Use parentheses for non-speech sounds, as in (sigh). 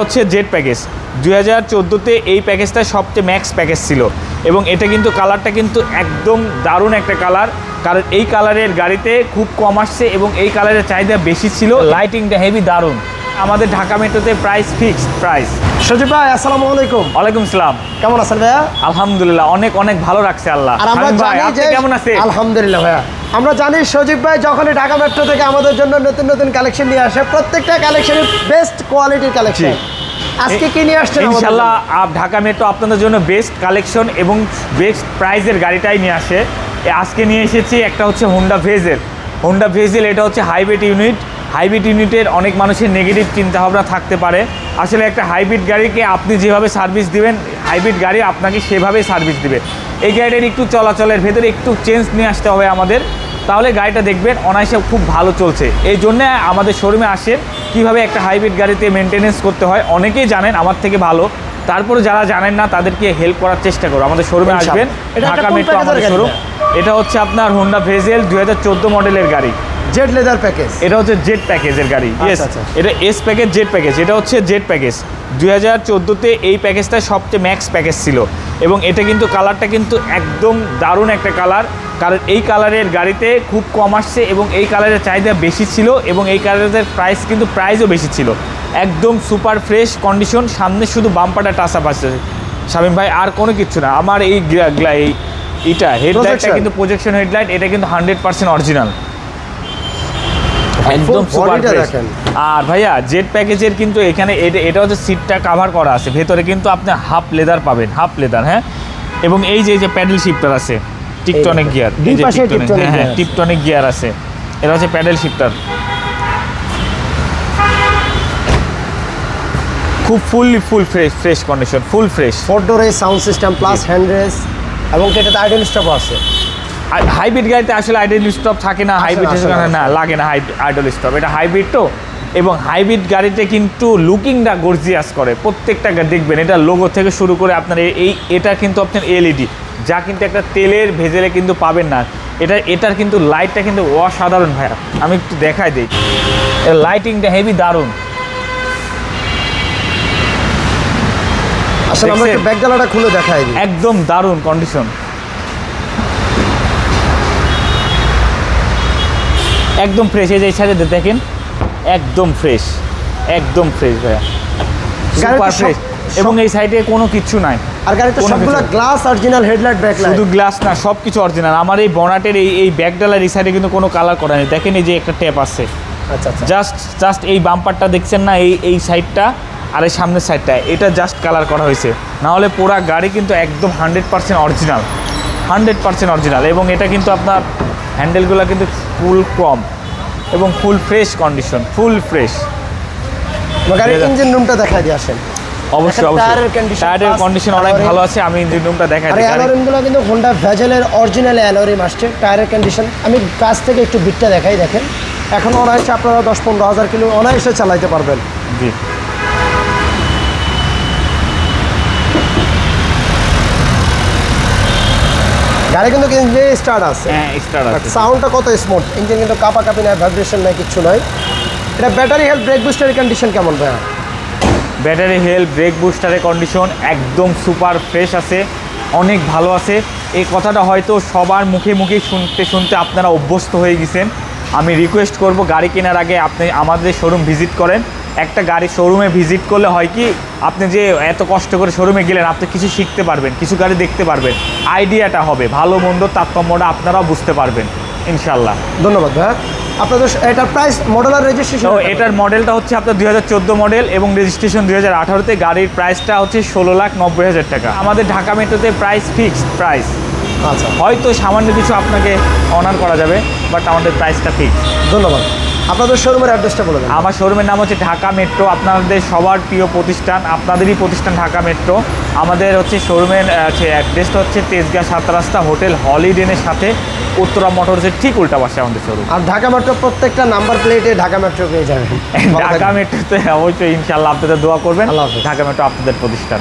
হচ্ছে Z package. দুই হাজার চোদ্দোতে এই প্যাকেজটা সবচেয়ে ম্যাক্স প্যাকেজ ছিল এবং এটা কিন্তু কালারটা কিন্তু একদম দারুণ একটা কালার। কারণ এই কালারের গাড়িতে খুব কম আসছে এবং এই কালারের চাহিদা বেশি ছিল। লাইটিংটা হেভি দারুণ। আমাদের ঢাকা মেট্রোতে প্রাইস ফিক্সড প্রাইস সজীব ভাই আসসালামু আলাইকুম। ওয়ালাইকুম সালাম কেমন আছেন ভাইয়া? আলহামদুলিল্লাহ অনেক অনেক ভালো রাখছে আল্লাহ। আর আমরা জানি যে কেমন আছেন? আলহামদুলিল্লাহ ভাইয়া। আমরা জানি সজীব ভাই যখনই ঢাকা মেট্রো থেকে আমাদের জন্য নতুন নতুন কালেকশন নিয়ে আসে প্রত্যেকটা কালেকশন বেস্ট কোয়ালিটির কালেকশন আজকে কি নিয়ে আসছেন আপ ঢাকা মেট্রো আপনাদের জন্য বেস্ট কালেকশন এবং বেস্ট প্রাইজের গাড়িটাই নিয়ে আসে। আজকে নিয়ে এসেছি একটা হচ্ছে হোন্ডা ভেজেল হোন্ডা ভেজেল এটা হচ্ছে হাইব্রিড ইউনিট হাইব্রিড ইউনিটের অনেক মানুষের নেগেটিভ চিন্তাভাবনা থাকতে পারে। আসলে একটা হাইব্রিড গাড়িকে আপনি যেভাবে সার্ভিস দিবেন হাইব্রিড গাড়ি আপনাকে সেভাবেই সার্ভিস দিবে। এই গাড়িটার একটু চলাচলের ভেতরে একটু চেঞ্জ নিয়ে আসতে হবে আমাদের। তাহলে গাড়িটা দেখবেন অনায়াসে খুব ভালো চলছে। এই জন্য আমাদের শোরুমে আসেন কীভাবে একটা হাইব্রিড গাড়িতে মেনটেনেন্স করতে হয়। অনেকেই জানেন আমার থেকে ভালো। তারপরে যারা জানেন না তাদেরকে হেল্প করার চেষ্টা করো। আমাদের শোরুমে আসবেন ঢাকা মেট্রো আমাদের শোরুম এটা? হচ্ছে আপনার হোন্ডা ভেজেল দুই হাজার চোদ্দ মডেলের গাড়ি। জেড লেদার প্যাকেজ এটা হচ্ছে জেড প্যাকেজের গাড়ি। আচ্ছা। এটা এস প্যাকেজ জেড প্যাকেজ এটা হচ্ছে জেড প্যাকেজ দুই হাজার চোদ্দোতে এই প্যাকেজটা সবচেয়ে ম্যাক্স প্যাকেজ ছিল। এবং এটা কিন্তু কালারটা কিন্তু একদম দারুণ একটা কালার কারণ এই কালারের গাড়িতে খুব কম আসছে এবং এই কালারের চাহিদা বেশি ছিল এবং এই কালারের প্রাইস কিন্তু প্রাইসও বেশি ছিল। একদম সুপার ফ্রেশ কন্ডিশন সামনে শুধু বাম্পাটা টাচ আপ আছে। শামীম ভাই আর কোনো কিছু না। আমার এই এটা হেডলাইটটা কিন্তু প্রজেকশন হেডলাইট এটা কিন্তু হান্ড্রেড পার্সেন্ট অরিজিনাল একদম সুপার ফ্রেশ আর ভাইয়া জেড প্যাকেজের কিন্তু এখানে এটা এটা হচ্ছে সিটটা কাভার করা আছে। ভেতরে কিন্তু আপনি হাফ লেদার পাবেন হাফ লেদার হ্যাঁ? এবং এই যে এই যে প্যাডেল শিফটার আছে। টিকটনিক গিয়ার দুই পাশে টিকটনিক হ্যাঁ টিকটনিক গিয়ার আছে। এটা হচ্ছে প্যাডেল শিফটার। খুব fully full fresh fresh condition full fresh. Four ডোরে sound system plus hand rest এবং এটাতে আইডেল স্টপ আছে? হাইব্রিড গাড়িতে আসলে আইডল স্টপ থাকে না হাইব্রিড না, লাগে না আইডল স্টপ এটা হাইব্রিড তো এবং হাইব্রিড গাড়িতে কিন্তু লুকিংটা গর্জিয়াস করে। প্রত্যেকটা দেখবেন এটা লোগো থেকে শুরু করে আপনার এই এটা কিন্তু আপনার এলইডি যা কিন্তু একটা তেলের ভেজেলে কিন্তু পাবেন না। এটা এটার কিন্তু লাইটটা কিন্তু অসাধারণ ভাইয়া। আমি একটু দেখাই দিই। লাইটিংটা হেভি দারুণ। আসলে আমরা একটু দেখছেন? খুলে দেখাই দিই। একদম দারুণ কন্ডিশন একদম ফ্রেশ এই যে এই সাইডে দেখেন একদম ফ্রেশ একদম ফ্রেশ ভাইয়া। সুপার ফ্রেশ এবং এই সাইডে কোনো কিছু নাই। আর গাড়িতে সবগুলো গ্লাস অরিজিনাল হেডলাইট ব্যাক শুধু গ্লাস না সব কিছু অরিজিনাল আমার এই বনাটের এই এই ব্যাক ডালার এই সাইডে কিন্তু কোনো কালার করা নেই। দেখেন এই যে একটা ট্যাপ আছে। আচ্ছা আচ্ছা। জাস্ট জাস্ট এই বাম্পারটা দেখছেন না? এই এই সাইডটা আর এই সামনের সাইডটা এটা জাস্ট কালার করা হয়েছে। না হলে পুরা গাড়ি কিন্তু একদম hundred percent original hundred percent original এবং এটা কিন্তু আপনার হ্যান্ডেলগুলো কিন্তু ফুল কম এবং full fresh condition full fresh গাড়ির। ইঞ্জিন রুমটা দেখাই দিয়ে আসেন। অবশ্যই অবশ্যই। টায়ারের কন্ডিশন অনেক ভালো আছে আমি ইঞ্জিন রুমটা দেখাই আর অ্যালোরিমগুলো কিন্তু হোন্ডা অরিজিনাল অ্যালোরিম আসছে টায়ারের কন্ডিশন আমি কাছ থেকে একটু বিটটা দেখাই দেখেন। এখন অনায়াসে আপনারা দশ পনেরো হাজার কিলো অনায়াসে চালাইতে পারবেন। জি। গাড়ি কিন্তু ইঞ্জিন স্টার্ট আছে। হ্যাঁ স্টার্ট আছে। সাউন্ডটা কত স্মুথ ইঞ্জিন কিন্তু কাপা কাপি নাই ভাইব্রেশন নাই কিচ্ছু নয় এটা ব্যাটারি হেলথ ব্রেক বুস্টারের কন্ডিশন কেমন ভাইয়া? ব্যাটারি হেলথ ব্রেক বুস্টারের কন্ডিশন একদম সুপার ফ্রেশ আছে, অনেক ভালো আছে। এই কথাটা হয়তো সবার মুখে মুখে শুনতে শুনতে আপনারা অভ্যস্ত হয়ে গেছেন। আমি রিকোয়েস্ট করব গাড়ি কেনার আগে আপনি আমাদের শোরুম ভিজিট করেন। একটা গাড়ি শোরুমে ভিজিট করলে হয় কি, আপনি যে এত কষ্ট করে শোরুমে গেলেন, আপনি কিছু শিখতে পারবেন, কিছু গাড়ি দেখতে পারবেন। আইডিয়াটা হবে, ভালো, মন্দ, তারতম্যটা আপনারাও বুঝতে পারবেন ইনশাল্লাহ ধন্যবাদ, ভাইয়া। আপনাদের এটার প্রাইস মডেল আর রেজিস্ট্রেশন এটার মডেলটা হচ্ছে আপনার দুই হাজার চোদ্দ মডেল এবং রেজিস্ট্রেশন দুই হাজার আঠারোতে গাড়ির প্রাইসটা হচ্ছে ষোলো লাখ নব্বই হাজার টাকা। আমাদের ঢাকা মেট্রোতে প্রাইস ফিক্সড প্রাইস আচ্ছা। হয়তো সামান্য কিছু আপনাকে অনার করা যাবে বাট আমাদের প্রাইসটা ফিক্স ধন্যবাদ। আপনাদের শোরুমের অ্যাড্রেসটা বলে দেন। আমার শোরুমের নাম হচ্ছে ঢাকা মেট্রো। আপনাদের সবার প্রিয় প্রতিষ্ঠান আপনাদেরই প্রতিষ্ঠান ঢাকা মেট্রো। আমাদের হচ্ছে শোরুমের হচ্ছে অ্যাড্রেসটা হচ্ছে তেজগাঁ সাত রাস্তা হোটেল হলিডেনের সাথে। উত্তরা মোটরসের ঠিক উল্টা পাশে আমাদের শোরুম আর ঢাকা মেট্রো প্রত্যেকটা নাম্বার প্লেটে ঢাকা মেট্রো পেয়ে যাবেন। (laughs) ঢাকা। মেট্রোতে অবশ্যই ইনশাল্লাহ আপনাদের দোয়া করবেন। ঢাকা মেট্রো আপনাদের প্রতিষ্ঠান।